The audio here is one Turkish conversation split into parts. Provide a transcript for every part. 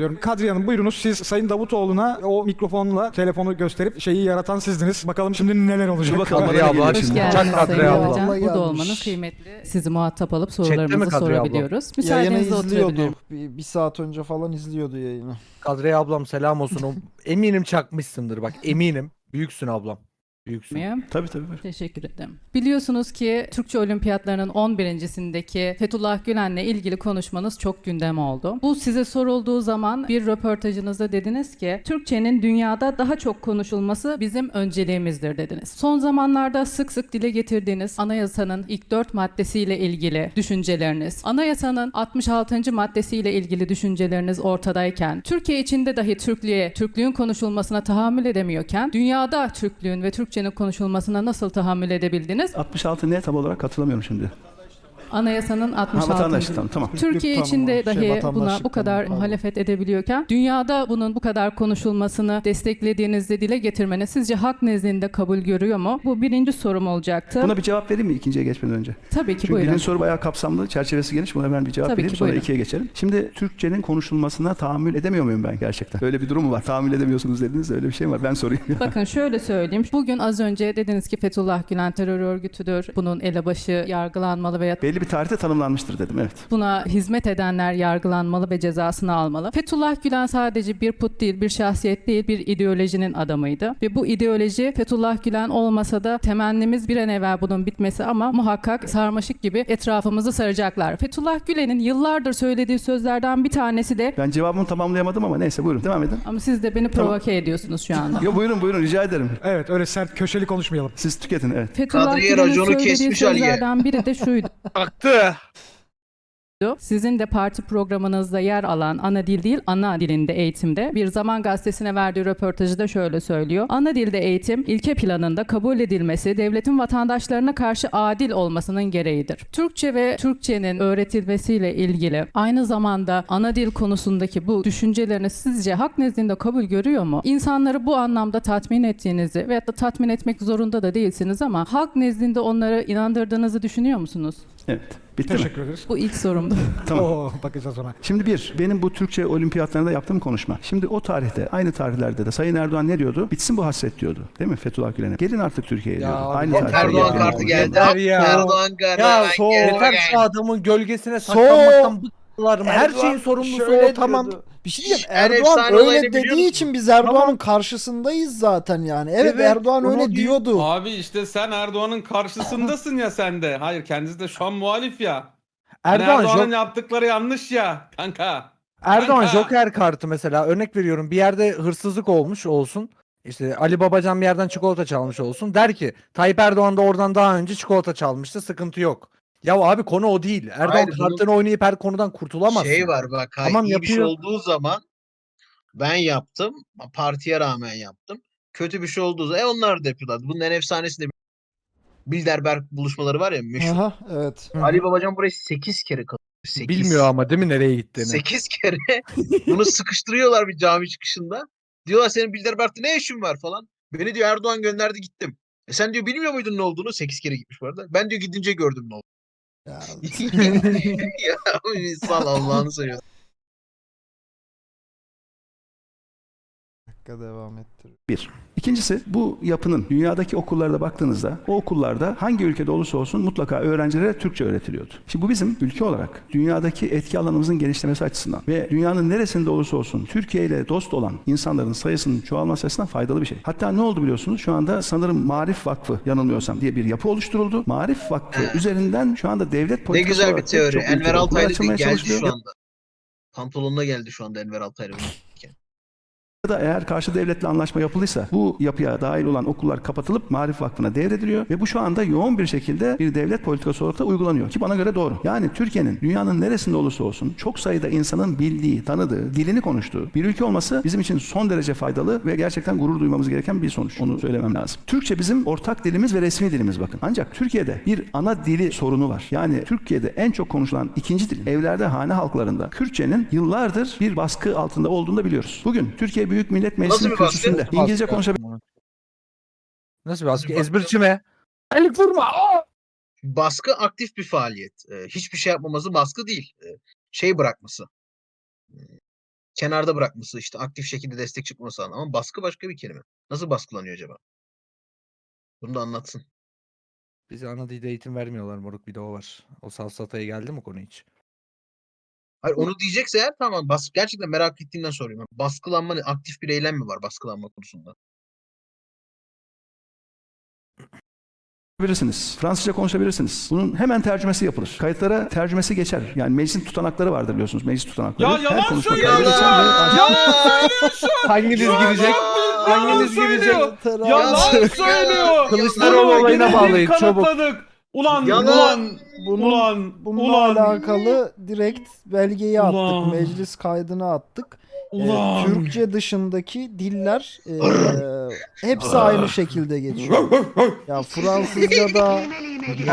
Diyorum. Kadriye Hanım buyurunuz siz Sayın Davutoğlu'na o mikrofonla telefonu gösterip şeyi yaratan sizdiniz. Bakalım şimdi neler olacak. bakalım. Kadriye abla Hoş şimdi. geldiniz Çak Sayın Kadriye abla. Hocam. Burada olmanız kıymetli. Sizi muhatap alıp sorularımızı Kadriye abla? sorabiliyoruz. Yayını Müsaadenizle izliyordu. oturabilirim. Bir, bir saat önce falan izliyordu yayını. Kadriye ablam selam olsun. O- eminim çakmışsındır bak eminim. Büyüksün ablam. Büyüksün. Tabii tabii. buyurun. Teşekkür ederim. Biliyorsunuz ki Türkçe Olimpiyatlarının 11.sindeki Fethullah Gülen'le ilgili konuşmanız çok gündem oldu. Bu size sorulduğu zaman bir röportajınızda dediniz ki Türkçenin dünyada daha çok konuşulması bizim önceliğimizdir dediniz. Son zamanlarda sık sık dile getirdiğiniz anayasanın ilk 4 maddesiyle ilgili düşünceleriniz, anayasanın 66. maddesiyle ilgili düşünceleriniz ortadayken, Türkiye içinde dahi Türklüğe, Türklüğün konuşulmasına tahammül edemiyorken, dünyada Türklüğün ve Türkçenin konuşulmasına nasıl tahammül edebildiniz? 66 ne tam olarak hatırlamıyorum şimdi. Anayasanın Ha 66. vatandaşlık tamam tamam. Türkiye Türklük içinde tanımı, şey, dahi buna bu kadar pardon. muhalefet edebiliyorken dünyada bunun bu kadar konuşulmasını desteklediğinizde dile getirmeniz sizce hak nezdinde kabul görüyor mu? Bu birinci sorum olacaktı. Buna bir cevap vereyim mi ikinciye geçmeden önce? Tabii ki Çünkü buyurun. birinci soru bayağı kapsamlı, çerçevesi geniş. Buna hemen bir cevap Tabii vereyim ki, sonra buyurun. ikiye geçelim. Şimdi Türkçenin konuşulmasına tahammül edemiyor muyum ben gerçekten? Öyle bir durum mu var? Tahammül edemiyorsunuz dediniz de öyle bir şey mi var? Ben sorayım. Bakın şöyle söyleyeyim. Bugün az önce dediniz ki Fethullah Gülen terör örgütüdür. Bunun elebaşı yargılanmalı veya Belli bir tarihte tanımlanmıştır dedim evet. buna hizmet edenler yargılanmalı ve cezasını almalı. Fethullah Gülen sadece bir put değil, bir şahsiyet değil, bir ideolojinin adamıydı. Ve bu ideoloji Fethullah Gülen olmasa da temennimiz bir an evvel bunun bitmesi ama muhakkak sarmaşık gibi etrafımızı saracaklar. Fethullah Gülen'in yıllardır söylediği sözlerden bir tanesi de Ben cevabımı tamamlayamadım ama neyse buyurun devam edin. ama siz de beni provoke ediyorsunuz şu anda. Yo buyurun buyurun rica ederim. Evet öyle sert köşeli konuşmayalım. Siz tüketin evet. Fethullah Kadriye Gülen'in söylediği kesmiş sözlerden biri de şuydu. 对。Sizin de parti programınızda yer alan ana dil değil ana dilinde eğitimde bir zaman gazetesine verdiği röportajı da şöyle söylüyor. Ana dilde eğitim ilke planında kabul edilmesi devletin vatandaşlarına karşı adil olmasının gereğidir. Türkçe ve Türkçenin öğretilmesiyle ilgili aynı zamanda ana dil konusundaki bu düşüncelerini sizce hak nezdinde kabul görüyor mu? İnsanları bu anlamda tatmin ettiğinizi veyahut da tatmin etmek zorunda da değilsiniz ama hak nezdinde onları inandırdığınızı düşünüyor musunuz? Evet. Bitti mi? Teşekkür ederiz. Bu ilk sorumdu. Tamam. Oo, bakacağız ona. Şimdi bir, benim bu Türkçe olimpiyatlarında yaptığım konuşma. Şimdi o tarihte, aynı tarihlerde de Sayın Erdoğan ne diyordu? Bitsin bu hasret diyordu. Değil mi Fethullah Gülen'e? Gelin artık Türkiye'ye Ya diyordu. abi, Aynı tarihte Erdoğan kartı geldi. Ya. Erdoğan kartı. Ya ben so geldim, yeter şu adamın gölgesine saklanmaktan bıktılar mı? Her Erdoğan şeyin sorumlusu o tamam. diyordu. Bir şey diyeyim. En Erdoğan efsane öyle olayını biliyor dediği musun? için biz Erdoğan'ın Tamam. karşısındayız zaten yani. Evet, Evet, Erdoğan onu öyle di- diyordu. Abi işte sen Erdoğan'ın karşısındasın ya sen de. Hayır kendisi de şu an muhalif ya. Hani Erdoğan, Erdoğan'ın jo- yaptıkları yanlış ya kanka. Erdoğan Kanka. Joker kartı mesela örnek veriyorum bir yerde hırsızlık olmuş olsun. İşte Ali Babacan bir yerden çikolata çalmış olsun. Der ki Tayyip Erdoğan da oradan daha önce çikolata çalmıştı sıkıntı yok. Ya abi konu o değil. Erdoğan Hayır, bunun- kartını oynayıp her konudan kurtulamazsın. Şey var bak hayır, Tamam, iyi bir şey yapıyor. olduğu zaman ben yaptım. Partiye rağmen yaptım. Kötü bir şey olduğu zaman e, onlar da yapıyorlar. Bunun en efsanesi de Bilderberg buluşmaları var ya meşhur. Aha, evet. Ali Babacan burayı 8 kere kalıyor. 8. Bilmiyor ama değil mi nereye gittiğini? 8 kere bunu sıkıştırıyorlar bir cami çıkışında. Diyorlar senin Bilderberg'te ne işin var falan. Beni diyor Erdoğan gönderdi gittim. E sen diyor bilmiyor muydun ne olduğunu? 8 kere gitmiş bu arada. Ben diyor gidince gördüm ne olduğunu. Ya, ya insan Allah'ını seviyorsun. Dakika devam ettir. Bir. İkincisi bu yapının dünyadaki okullarda baktığınızda o okullarda hangi ülkede olursa olsun mutlaka öğrencilere Türkçe öğretiliyordu. Şimdi bu bizim ülke olarak dünyadaki etki alanımızın genişlemesi açısından ve dünyanın neresinde olursa olsun Türkiye ile dost olan insanların sayısının çoğalması açısından faydalı bir şey. Hatta ne oldu biliyorsunuz? Şu anda sanırım Marif Vakfı yanılmıyorsam diye bir yapı oluşturuldu. Marif Vakfı üzerinden şu anda devlet Ne politikası güzel bir teori. Enver Altaylı geldi şu anda. Pantolonuna geldi şu anda Enver Altaylı. Ya da eğer karşı devletle anlaşma yapılıysa bu yapıya dahil olan okullar kapatılıp Marif Vakfı'na devrediliyor ve bu şu anda yoğun bir şekilde bir devlet politikası olarak da uygulanıyor ki bana göre doğru. Yani Türkiye'nin dünyanın neresinde olursa olsun çok sayıda insanın bildiği, tanıdığı, dilini konuştuğu bir ülke olması bizim için son derece faydalı ve gerçekten gurur duymamız gereken bir sonuç. Onu söylemem lazım. Türkçe bizim ortak dilimiz ve resmi dilimiz bakın. Ancak Türkiye'de bir ana dili sorunu var. Yani Türkiye'de en çok konuşulan ikinci dil evlerde hane halklarında Kürtçenin yıllardır bir baskı altında olduğunu da biliyoruz. Bugün Türkiye Büyük Millet Meclisi'nin bir baskı? kürsüsünde İngilizce Baskı. konuşabilen Nasıl bir baskı? Nasıl Ezberçi mi? Elik vurma. aa! Baskı aktif bir faaliyet. Ee, hiçbir şey yapmaması baskı değil. Ee, şey bırakması. Ee, kenarda bırakması işte aktif şekilde destek çıkması falan. Ama baskı başka bir kelime. Nasıl baskılanıyor acaba? Bunu da anlatsın. Bize ana dilde eğitim vermiyorlar moruk bir de o var. O safsataya geldi mi konu hiç? Hayır onu diyecekse eğer tamam bas gerçekten merak ettiğimden soruyorum. Baskılanma ne? aktif bir eylem mi var baskılanma konusunda? Konuşabilirsiniz. Fransızca konuşabilirsiniz. Bunun hemen tercümesi yapılır. Kayıtlara tercümesi geçer. Yani meclisin tutanakları vardır biliyorsunuz. Meclis tutanakları. Ya yalan konuşma söylüyor kaydı ya. geçer ve Yalan söylüyor şu an. Hanginiz girecek? yalan Hanginiz söylüyor. girecek? Yalan söylüyor. Kılıçdaroğlu Bunu olayına yine bağlayın, çabuk. kanıtladık. Ulan Yalan. ulan Bunun, ulan bununla ulan alakalı direkt belgeyi attık. Ulan. Meclis kaydını attık. Ee, ulan. Türkçe dışındaki diller e, hepsi aynı şekilde geçiyor. Ya Fransızca'da,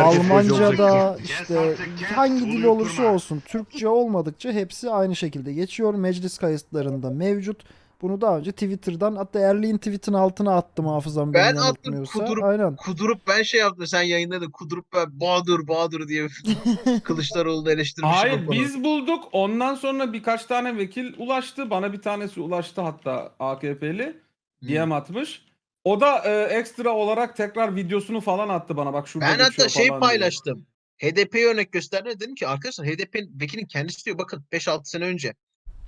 Almanca'da işte hangi dil olursa olsun Türkçe olmadıkça hepsi aynı şekilde geçiyor. Meclis kayıtlarında mevcut. Bunu daha önce Twitter'dan hatta Erli'nin tweet'in altına attım hafızam beni Ben attım, kudurup- Aynen. Kudurup ben şey yaptım sen yayınladın kudurup ben Bahadır Bahadır diye Kılıçdaroğlu'nu eleştirmişim. Hayır biz bulduk. Ondan sonra birkaç tane vekil ulaştı. Bana bir tanesi ulaştı hatta AKP'li. Hmm. DM atmış. O da e, ekstra olarak tekrar videosunu falan attı bana. Bak şurada Ben hatta şey paylaştım. HDP'ye örnek gösterdim. Dedim ki arkadaşlar HDP'nin vekilin kendisi diyor bakın 5-6 sene önce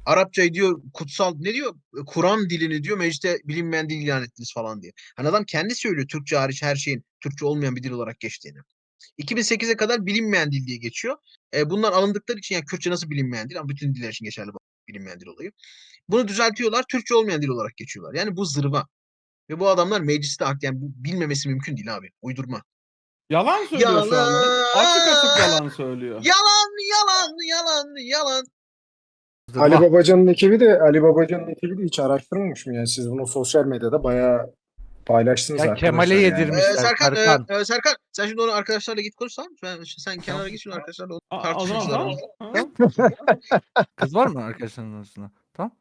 Arapçayı diyor kutsal ne diyor Kur'an dilini diyor mecliste bilinmeyen dil ilan ettiniz falan diye. Hani adam kendi söylüyor Türkçe hariç her şeyin Türkçe olmayan bir dil olarak geçtiğini. 2008'e kadar bilinmeyen dil diye geçiyor. E, bunlar alındıkları için yani Kürtçe nasıl bilinmeyen dil ama bütün diller için geçerli bu bilinmeyen dil olayı. Bunu düzeltiyorlar Türkçe olmayan dil olarak geçiyorlar. Yani bu zırva. Ve bu adamlar mecliste hak yani bu bilmemesi mümkün değil abi. Uydurma. Yalan söylüyor şu anda. Açık açık Yalan. yalan söylüyor. Yalan, yalan, yalan, yalan. Ali Babacan'ın ekibi de Ali Babacan'ın ekibi de hiç araştırmamış mı? Yani siz bunu sosyal medyada bayağı paylaştınız Ya arkadaşlar Kemal'e yani. yedirmiş. Ee, Serkan, Serkan. e, e, Serkan, sen şimdi onu arkadaşlarla git konuş tamam mı? Sen, sen kenara git şimdi arkadaşlarla onu tartışırsınlar. Kız var mı arkadaşların arasında? Tamam.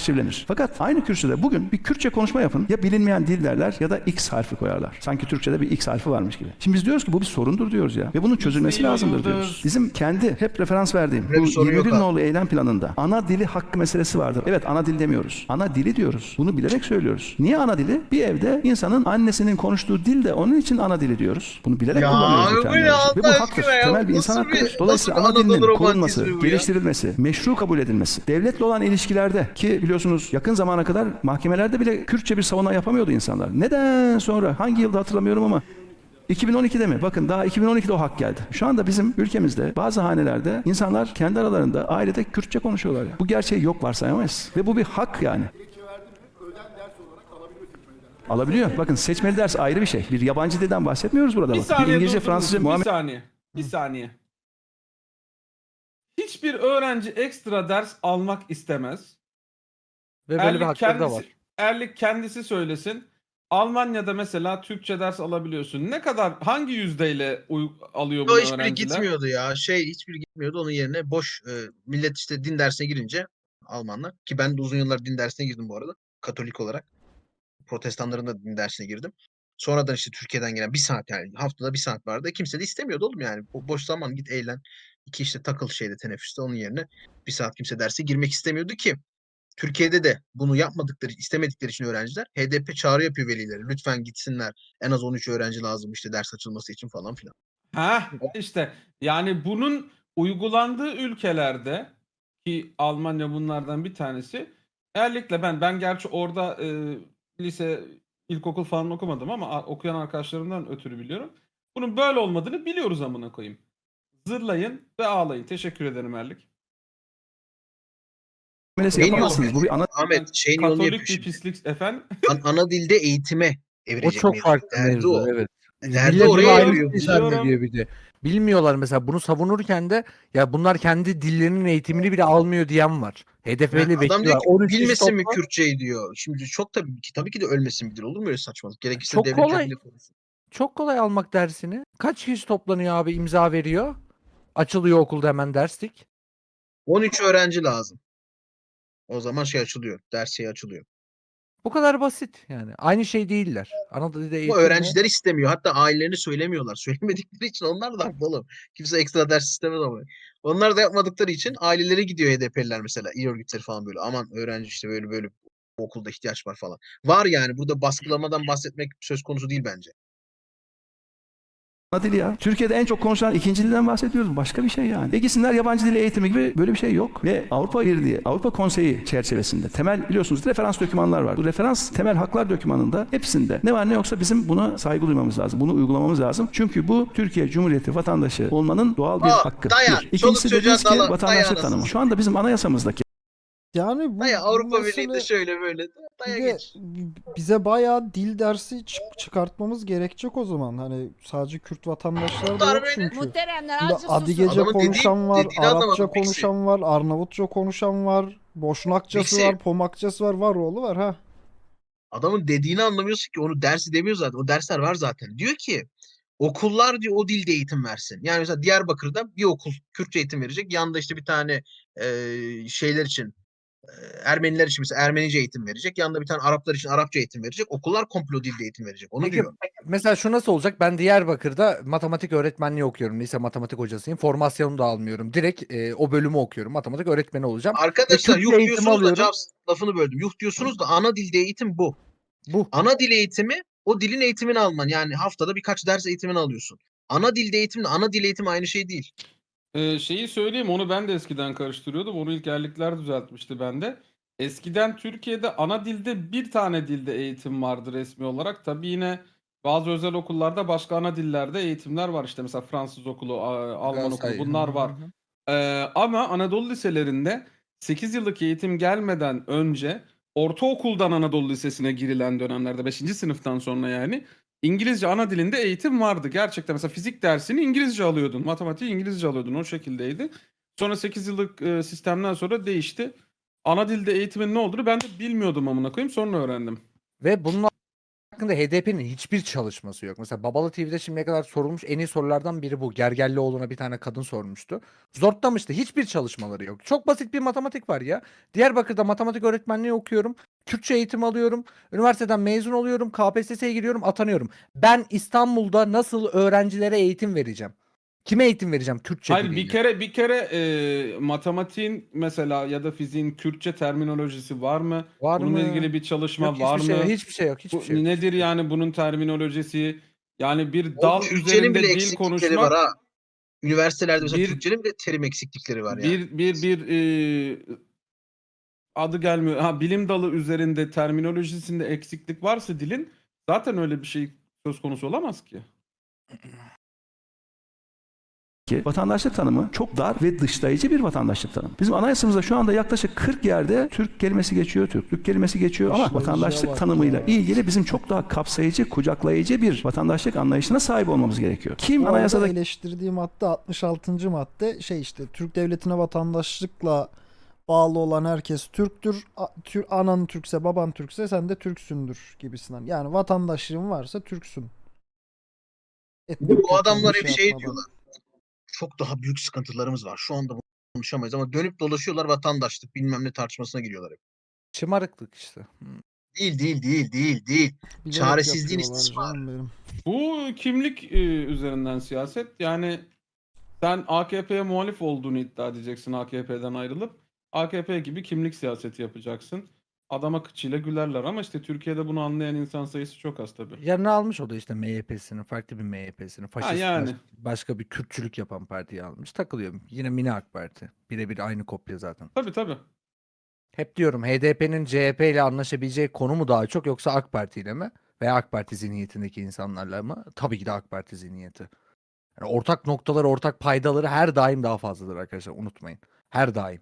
Arşivlenir. Fakat aynı kürsüde bugün bir Kürtçe konuşma yapın. Ya bilinmeyen dil derler ya da X harfi koyarlar. Sanki Türkçe'de bir X harfi varmış gibi. Şimdi biz diyoruz ki bu bir sorundur diyoruz ya. Ve bunun çözülmesi lazımdır diyoruz. Bizim kendi hep referans verdiğim bu bir sorun yok 21 abi. nolu eylem planında ana dili hakkı meselesi vardır. Evet ana dil demiyoruz. Ana dili diyoruz. Bunu bilerek söylüyoruz. Niye ana dili? Bir evde insanın annesinin konuştuğu dil de onun için ana dili diyoruz. Bunu bilerek Ya kullanıyoruz bu terminoloji. Ve bu haktır. ya? Temel bir insan hakkıdır. Dolayısıyla ana dilinin korunması, ya? geliştirilmesi, meşru kabul edilmesi, devletle olan ilişkilerde ki biliyorsunuz yakın zamana kadar mahkemelerde bile Kürtçe bir savunma yapamıyordu insanlar. Neden sonra? Hangi yılda hatırlamıyorum ama 2012'de mi? Bakın daha 2012'de o hak geldi. Şu anda bizim ülkemizde bazı hanelerde insanlar kendi aralarında ailede Kürtçe konuşuyorlar. Ya. Bu gerçeği yok varsayamayız. Ve bu bir hak yani. Alabiliyor. Bakın seçmeli ders ayrı bir şey. Bir yabancı dilden bahsetmiyoruz burada. Bir Bak. saniye Bir İngilizce, dur, dur, Fransızca, Bir saniye. Bir saniye. Hiçbir öğrenci ekstra ders almak istemez. Ve böyle bir Erlik hakları da kendisi, var. Erlik kendisi söylesin. Almanya'da mesela Türkçe ders alabiliyorsun. Ne kadar hangi yüzdeyle uy- alıyor O bunu hiçbiri öğrenciler? gitmiyordu ya. Şey hiçbiri gitmiyordu. Onun yerine boş e, millet işte din dersine girince Almanlar ki ben de uzun yıllar din dersine girdim bu arada. Katolik olarak. Protestanların da din dersine girdim. Sonradan işte Türkiye'den gelen bir saat yani haftada bir saat vardı. Kimse de istemiyordu oğlum yani. Bo- boş zaman git eğlen. İki işte takıl şeyde teneffüste onun yerine bir saat kimse derse girmek istemiyordu ki. Türkiye'de de bunu yapmadıkları, istemedikleri için öğrenciler HDP çağrı yapıyor velilere. Lütfen gitsinler. En az 13 öğrenci lazım işte ders açılması için falan filan. Ha işte yani bunun uygulandığı ülkelerde ki Almanya bunlardan bir tanesi. Erlik'le ben ben gerçi orada e, lise ilkokul falan okumadım ama okuyan arkadaşlarımdan ötürü biliyorum. Bunun böyle olmadığını biliyoruz amına koyayım. Zırlayın ve ağlayın. Teşekkür ederim Erlik. Muamelesi Beyin yapamazsınız. Bu bir ana Ahmet şeyin yolunu yapıyor Katolik bir şimdi. pislik efendim. An- ana dilde eğitime O çok mevzu. farklı Derdi mevzu. o. Evet. Millet oraya bunu ayrı eviriyor. bir Biliyorum. zannediyor bir de. Bilmiyorlar mesela bunu savunurken de ya bunlar kendi dillerinin eğitimini bile almıyor diyen var. HDP'li Yani adam bekliyorlar. diyor ki 13 kişi bilmesin mi topla- Kürtçeyi diyor. Şimdi çok tabii ki tabii ki de ölmesin bir dil olur mu öyle saçmalık? Gerekirse Çok devlet kolay. konuşsun. Çok kolay almak dersini. Kaç kişi toplanıyor abi imza veriyor. Açılıyor okulda hemen derslik. 13 öğrenci lazım. O zaman şey açılıyor. Ders şey açılıyor. Bu kadar basit yani. Aynı şey değiller. Anadolu'da Bu eğitim öğrenciler istemiyor. Hatta ailelerini söylemiyorlar. Söylemedikleri için onlar da haklı oğlum. Kimse ekstra ders istemez ama. Onlar da yapmadıkları için aileleri gidiyor HDP'liler mesela. İyi örgütleri falan böyle. Aman öğrenci işte böyle böyle bu okulda ihtiyaç var falan. Var yani. Burada baskılamadan bahsetmek söz konusu değil bence. Dili ya. Türkiye'de en çok konuşulan ikinci dilden bahsediyoruz. Başka bir şey yani. E gitsinler yabancı dil eğitimi gibi böyle bir şey yok. Ve Avrupa Birliği, Avrupa Konseyi çerçevesinde temel biliyorsunuz referans dokümanlar var. Bu referans temel haklar dokümanında hepsinde ne var ne yoksa bizim buna saygı duymamız lazım. Bunu uygulamamız lazım. Çünkü bu Türkiye Cumhuriyeti vatandaşı olmanın doğal bir Aa, hakkı. dayan. Bir. İkincisi dediniz ki dala- vatandaşlık dayan tanımı. Şu anda bizim anayasamızdaki Yani bu, Daya Avrupa mesele- Birliği'nde şöyle böyle. Daya de geç. bize bayağı dil dersi çık- çıkartmamız gerekecek o zaman. Hani sadece Kürt vatandaşlar da yok çünkü. Muhteremler Adigece. Adamın dediği- konuşan var, dediğini Arapça konuşan var, Arnavutça konuşan var, Boşnakçası Pixie. var, Pomakçası var, var oğlu var ha. Adamın dediğini anlamıyorsun ki. Onu dersi demiyor zaten. O dersler var zaten. Diyor ki okullar diyor o dilde eğitim versin. Yani mesela Diyarbakır'da bir okul Kürtçe eğitim verecek. Yanında işte bir tane e, şeyler için Ermeniler için mesela Ermenice eğitim verecek. Yanında bir tane Araplar için Arapça eğitim verecek. Okullar komplo dilde eğitim verecek. Onu Peki, diyor. Mesela şu nasıl olacak? Ben Diyarbakır'da matematik öğretmenliği okuyorum. Lise matematik hocasıyım. Formasyonumu da almıyorum. Direkt e, o bölümü okuyorum. Matematik öğretmeni olacağım. Arkadaşlar yuh diyorsunuz da alıyorum. Cavs, lafını böldüm. Yuh diyorsunuz da ana dilde eğitim bu. Bu. Ana dil eğitimi o dilin eğitimini alman. Yani haftada birkaç ders eğitimini alıyorsun. Ana dilde eğitimle ana dil eğitimi aynı şey değil. Ee, şeyi söyleyeyim onu ben de eskiden karıştırıyordum. Onu ilk erlikler düzeltmişti bende. Eskiden Türkiye'de ana dilde bir tane dilde eğitim vardı resmi olarak. Tabii yine bazı özel okullarda başka ana dillerde eğitimler var. İşte mesela Fransız okulu, Alman okulu bunlar var. Ee, ama Anadolu liselerinde 8 yıllık eğitim gelmeden önce ortaokuldan Anadolu Lisesi'ne girilen dönemlerde 5. sınıftan sonra yani İngilizce ana dilinde eğitim vardı. Gerçekten mesela fizik dersini İngilizce alıyordun. Matematiği İngilizce alıyordun. O şekildeydi. Sonra 8 yıllık e, sistemden sonra değişti. Ana dilde eğitimin ne olduğunu ben de bilmiyordum amına koyayım. Sonra öğrendim. Ve bunun hakkında HDP'nin hiçbir çalışması yok. Mesela Babalı TV'de şimdiye kadar sorulmuş en iyi sorulardan biri bu. Gergerlioğlu'na bir tane kadın sormuştu. Zortlamıştı. Hiçbir çalışmaları yok. Çok basit bir matematik var ya. Diyarbakır'da matematik öğretmenliği okuyorum. Türkçe eğitim alıyorum. Üniversiteden mezun oluyorum. KPSS'ye giriyorum. Atanıyorum. Ben İstanbul'da nasıl öğrencilere eğitim vereceğim? Kime eğitim vereceğim Türkçe Hayır bir kere bir kere e, matematiğin mesela ya da fiziğin Kürtçe terminolojisi var mı? Var Bununla mı? ilgili bir çalışma Yok, var hiçbir mı? şey, hiçbir şey yok. Hiçbir Bu şey yok. nedir yani bunun terminolojisi? Yani bir O dal Türkçenin üzerinde bile dil eksiklikleri konuşmak var ha. Üniversitelerde mesela Bir- Türkçenin bile terim eksiklikleri var yani. bir bir bir e, adı gelmiyor. Ha bilim dalı üzerinde terminolojisinde eksiklik varsa dilin zaten öyle bir şey söz konusu olamaz ki. ki vatandaşlık tanımı çok dar ve dışlayıcı bir vatandaşlık tanımı. Bizim anayasamızda şu anda yaklaşık 40 yerde Türk kelimesi geçiyor, Türklük kelimesi geçiyor ama vatandaşlık tanımıyla ilgili bizim çok daha kapsayıcı, kucaklayıcı bir vatandaşlık anlayışına sahip olmamız gerekiyor. Kim Bu anayasada eleştirdiği madde 66. madde şey işte Türk devletine vatandaşlıkla bağlı olan herkes Türktür. Tür, anan Türkse baban Türkse sen de Türksündür gibisinden. Yani vatandaşlığın varsa Türksün. Etnik bu adamlar hep şey yapmadan. diyorlar. Çok daha büyük sıkıntılarımız var. Şu anda bunu konuşamayız ama dönüp dolaşıyorlar vatandaşlık bilmem ne tartışmasına giriyorlar hep. Şımarıklık işte. Değil değil değil değil değil. Bilerek Çaresizliğin yapıyorlar istismarı. canım benim. Bu kimlik e, üzerinden siyaset. Yani sen AKP'ye muhalif olduğunu iddia edeceksin AKP'den ayrılıp. AKP gibi kimlik siyaseti yapacaksın. Adama kıçıyla gülerler ama işte Türkiye'de bunu anlayan insan sayısı çok az tabii. Yanına almış o da işte MHP'sini, farklı bir MHP'sini, faşist baş- yani. başka bir Kürtçülük yapan partiyi almış. Takılıyor. Yine mini AK Parti. Birebir aynı kopya zaten. Tabii tabii. Hep diyorum HDP'nin CHP ile anlaşabileceği konu mu daha çok yoksa AK Parti ile mi? Veya AK Parti zihniyetindeki insanlarla mı? Tabii ki de AK Parti zihniyeti. Yani ortak noktaları, ortak paydaları her daim daha fazladır arkadaşlar. Unutmayın. Her daim.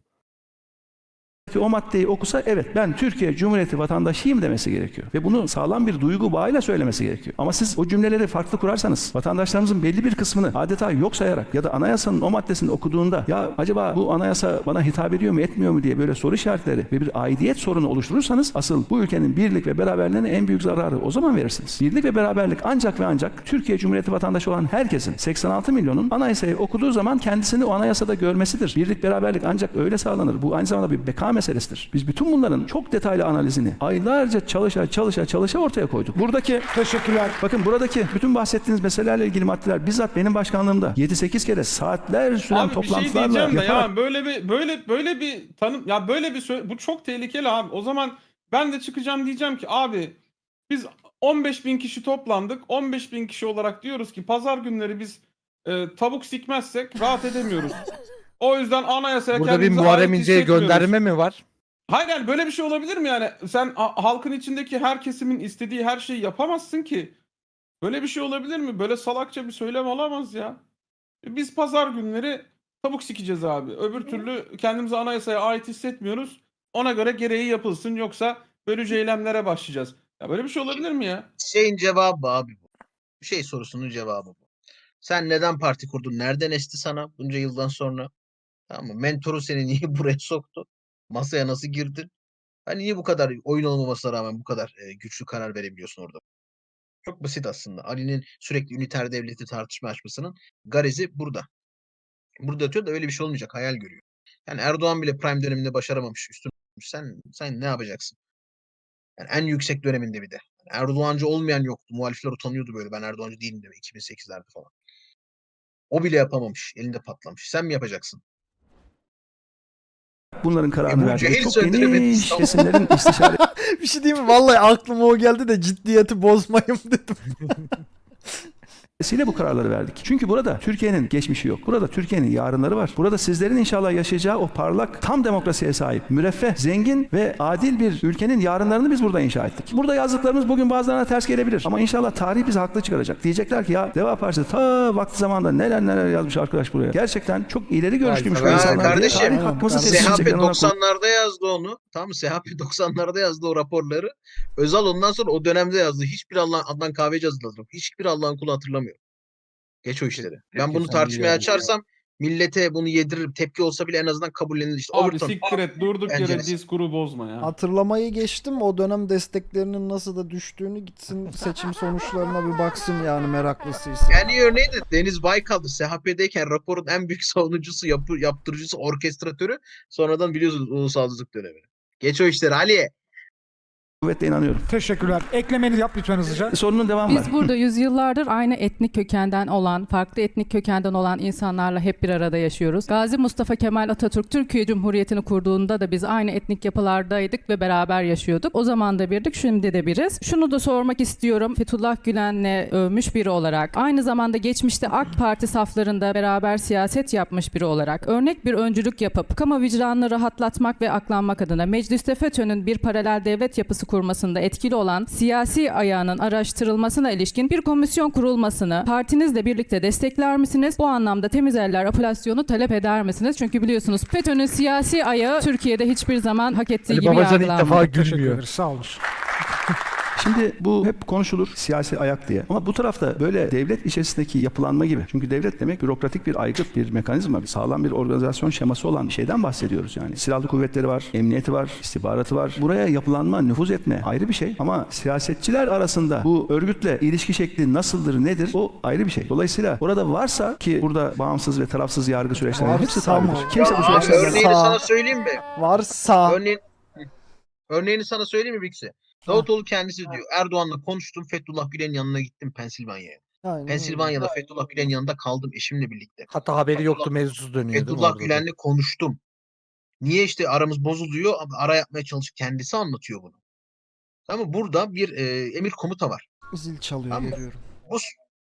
O maddeyi okusa evet ben Türkiye Cumhuriyeti vatandaşıyım demesi gerekiyor. Ve bunu sağlam bir duygu bağıyla söylemesi gerekiyor. Ama siz o cümleleri farklı kurarsanız vatandaşlarımızın belli bir kısmını adeta yok sayarak ya da anayasanın o maddesini okuduğunda ya acaba bu anayasa bana hitap ediyor mu etmiyor mu diye böyle soru işaretleri ve bir aidiyet sorunu oluşturursanız asıl bu ülkenin birlik ve beraberliğine en büyük zararı o zaman verirsiniz. Birlik ve beraberlik ancak ve ancak Türkiye Cumhuriyeti vatandaşı olan herkesin 86 milyonun anayasayı okuduğu zaman kendisini o anayasada görmesidir. Birlik beraberlik ancak öyle sağlanır. Bu aynı zamanda bir beka meselesidir. Biz bütün bunların çok detaylı analizini aylarca çalışa çalışa çalışa ortaya koyduk. Buradaki Teşekkürler. Bakın buradaki bütün bahsettiğiniz meselelerle ilgili maddeler bizzat benim başkanlığımda 7-8 kere saatler süren Abi bir şey toplantılarla diyeceğim de yaparak ya böyle bir böyle böyle bir tanım ya böyle bir bu çok tehlikeli abi. O zaman ben de çıkacağım diyeceğim ki abi biz 15 bin kişi toplandık. 15 bin kişi olarak diyoruz ki pazar günleri biz e, tavuk sikmezsek rahat edemiyoruz. O yüzden anayasaya Burada bir Muharrem ait İnce'ye hissetmiyoruz. gönderme mi var? Hayır yani böyle bir şey olabilir mi yani? Sen a- halkın içindeki her kesimin istediği her şeyi yapamazsın ki. Böyle bir şey olabilir mi? Böyle salakça bir söylem olamaz ya. Biz pazar günleri tavuk sikeceğiz abi. Öbür türlü kendimizi anayasaya ait hissetmiyoruz. Ona göre gereği yapılsın yoksa bölücü eylemlere başlayacağız. Ya böyle bir şey olabilir mi ya? Şeyin cevabı abi bu. Şey sorusunun cevabı bu. Sen neden parti kurdun? Nereden esti sana bunca yıldan sonra? Tamam mı? Mentoru seni niye buraya soktu? Masaya nasıl girdin? Hani niye bu kadar oyun olmamasına rağmen bu kadar e, güçlü karar verebiliyorsun orada? Çok basit aslında. Ali'nin sürekli üniter devleti tartışma açmasının garezi burada. Burada atıyor da öyle bir şey olmayacak. Hayal görüyor. Yani Erdoğan bile prime döneminde başaramamış. Üstün. Sen sen ne yapacaksın? Yani en yüksek döneminde bir de. Yani Erdoğancı olmayan yoktu. Muhalifler utanıyordu böyle. Ben Erdoğancı değilim demek 2008'lerde falan. O bile yapamamış. Elinde patlamış. Sen mi yapacaksın? Bunların E kararını verdik. cehil Çok geniş kesimlerin istişare bir şey diyeyim mi? Vallahi aklıma o geldi de ciddiyeti bozmayayım dedim. Dolayısıyla bu kararları verdik. Çünkü burada Türkiye'nin geçmişi yok. Burada Türkiye'nin yarınları var. Burada sizlerin inşallah yaşayacağı o parlak, tam demokrasiye sahip, müreffeh, zengin ve adil bir ülkenin yarınlarını biz burada inşa ettik. Burada yazdıklarımız bugün bazılarına ters gelebilir. Ama inşallah tarih bizi haklı çıkaracak. Diyecekler ki ya Deva Partisi ta vakti zamanında neler neler yazmış arkadaş buraya. Gerçekten çok ileri görüşlüymüş bu insanlar diye kardeşim, tarih hakkımızı teslim SHP edecekler. Ona 90'larda yazdı onu. Mı? SHP 90'larda yazdı o raporları. Özal ondan sonra o dönemde yazdı. Hiçbir Allah Adnan Kahveci hazırladı. Hiçbir Allah'ın kulu hatırlamıyor. Geç o işleri. Ben Peki, bunu tartışmaya açarsam millete bunu yediririm. Tepki olsa bile en azından kabullenilir. İşte Abi Overton. siktir et durduk yere Penceresi. diskuru bozma ya. Hatırlamayı geçtim. O dönem desteklerinin nasıl da düştüğünü gitsin seçim sonuçlarına bir baksın yani meraklısıysa. Yani örneği de Deniz Baykal'dı. SHP'deyken raporun en büyük savunucusu, yapı, yaptırıcısı, orkestratörü. Sonradan biliyorsunuz ulusalcılık dönemi. Geç o işleri Ali. Kuvvetle inanıyorum. Teşekkürler. Eklemeni yap lütfen hızlıca. Sorunun devamı var. Biz burada yüzyıllardır aynı etnik kökenden olan, farklı etnik kökenden olan insanlarla hep bir arada yaşıyoruz. Gazi Mustafa Kemal Atatürk Türkiye Cumhuriyeti'ni kurduğunda da biz aynı etnik yapılardaydık ve beraber yaşıyorduk. O zaman da birdik, şimdi de biriz. Şunu da sormak istiyorum. Fethullah Gülen'le övmüş biri olarak, aynı zamanda geçmişte AK Parti saflarında beraber siyaset yapmış biri olarak, örnek bir öncülük yapıp, kamu vicdanını rahatlatmak ve aklanmak adına Mecliste FETÖ'nün bir paralel devlet yapısı kurmasında etkili olan siyasi ayağının araştırılmasına ilişkin bir komisyon kurulmasını partinizle birlikte destekler misiniz? Bu anlamda temiz eller apelasyonu talep eder misiniz? Çünkü biliyorsunuz FETÖ'nün siyasi ayağı Türkiye'de hiçbir zaman hak ettiği Ali gibi Babacan ilk yargılanmadı. defa Teşekkür gülmüyor. ederiz. Sağ olun. Şimdi bu hep konuşulur siyasi ayak diye. Ama bu tarafta böyle devlet içerisindeki yapılanma gibi. Çünkü devlet demek bürokratik bir aygıt, bir mekanizma, bir sağlam bir organizasyon şeması olan bir şeyden bahsediyoruz yani. Silahlı kuvvetleri var, emniyeti var, istihbaratı var. Buraya yapılanma, nüfuz etme ayrı bir şey. Ama siyasetçiler arasında bu örgütle ilişki şekli nasıldır, nedir o ayrı bir şey. Dolayısıyla orada varsa ki burada bağımsız ve tarafsız yargı süreçlerinin hepsi tabidir. Kimse bu süreçlerden örneğini sana söyleyeyim mi? Varsa Örneğin, örneğini sana söyleyeyim mi Biksi? Davutoğlu kendisi diyor. Erdoğan'la konuştum. Fethullah Gülen'in yanına gittim Pensilvanya'ya. Aynen Pensilvanya'da Fethullah Gülen'in yanında kaldım eşimle birlikte. Hatta haberi yoktu mevzusu dönüyor Fethullah? Gülen'le konuştum. Niye işte aramız bozuluyor? Ara yapmaya çalışıp kendisi anlatıyor bunu. Ama burada bir e, emir komuta var. Zil çalıyor Tamam. geliyorum. Bu,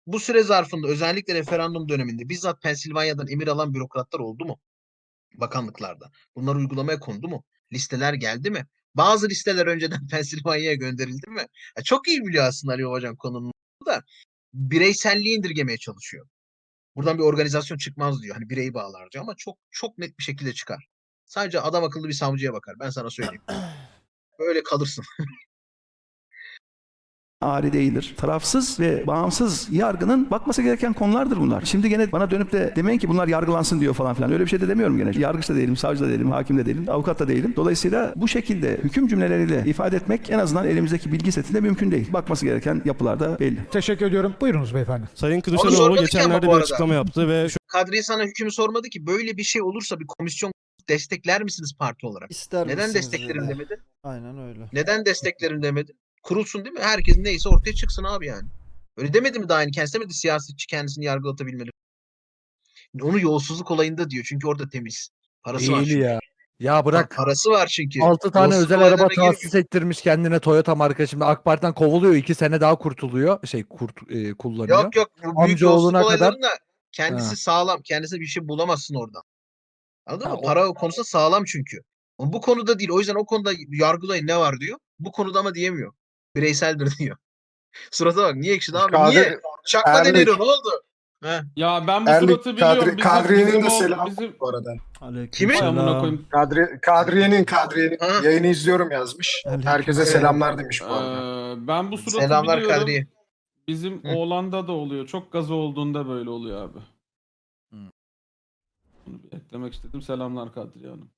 bu süre zarfında özellikle referandum döneminde bizzat Pensilvanya'dan emir alan bürokratlar oldu mu? Bakanlıklarda. Bunlar uygulamaya kondu mu? Listeler geldi mi? Bazı listeler önceden Pensilvanya'ya gönderildi mi? Ya çok iyi biliyor aslında Ali Babacan konunun da bireyselliği indirgemeye çalışıyor. Buradan bir organizasyon çıkmaz diyor. Hani bireyi bağlar diyor ama çok çok net bir şekilde çıkar. Sadece adam akıllı bir savcıya bakar. Ben sana söyleyeyim. Böyle kalırsın. ari değildir. Tarafsız ve bağımsız yargının bakması gereken konulardır bunlar. Şimdi gene bana dönüp de demeyin ki bunlar yargılansın diyor falan filan. Öyle bir şey de demiyorum gene. Yargıç da değilim, savcı da değilim, hakim de değilim, avukat da değilim. Dolayısıyla bu şekilde hüküm cümleleriyle ifade etmek en azından elimizdeki bilgi setinde mümkün değil. Bakması gereken yapılarda belli. Teşekkür ediyorum. Buyurunuz beyefendi. Sayın Kılıçdaroğlu geçenlerde bir açıklama yaptı ve Kadriye sana hüküm sormadı ki böyle bir şey olursa bir komisyon destekler misiniz parti olarak? İster Neden misiniz desteklerim dedi. demedin? Aynen öyle. Neden desteklerim demedin? Kurulsun değil mi? Herkes neyse ortaya çıksın abi yani. Öyle demedi mi daha yeni? Kendisi demedi siyasetçi kendisini yargılatabilmeli. Onu yolsuzluk olayında diyor. Çünkü orada temiz. Parası var Değil çünkü. ya. Ya bırak. Parası var çünkü. 6 tane Yolsuzluk özel araba olaylarına tahsis ettirmiş kendine Toyota marka. Şimdi AK Parti'den kovuluyor. 2 sene daha kurtuluyor. Şey kurt e, kullanıyor. Yok yok. Bu büyük Amcaoğluna yolsuzluk kadar- olaylarında kendisi Ha. sağlam. Kendisine bir şey bulamazsın oradan. Anladın Ha, mı? o- Para konusunda sağlam çünkü. Ama bu konuda değil. O yüzden o konuda yargılayın ne var diyor. Bu konuda ama diyemiyor. Bireyseldir diyor. Surata bak. Niye ekşi abi? Kadir- Niye? Çakma Erlik. deniyor. Ne oldu? He. Ya ben bu Erlik suratı biliyorum. Kadri, Bizim, Kadriye'nin bizim de selamı bizim... bu arada. Kimin? Koyayım. Kadri, Kadriye'nin Kadriye'nin Ha. yayını izliyorum yazmış. Herkese selamlar demiş bu arada. Ee, ben bu suratı Selamlar biliyorum. Kadriye. Bizim Hı. oğlanda da oluyor. Çok gazı olduğunda böyle oluyor abi. Hı. Bunu bir eklemek istedim. Selamlar Kadriye Hanım.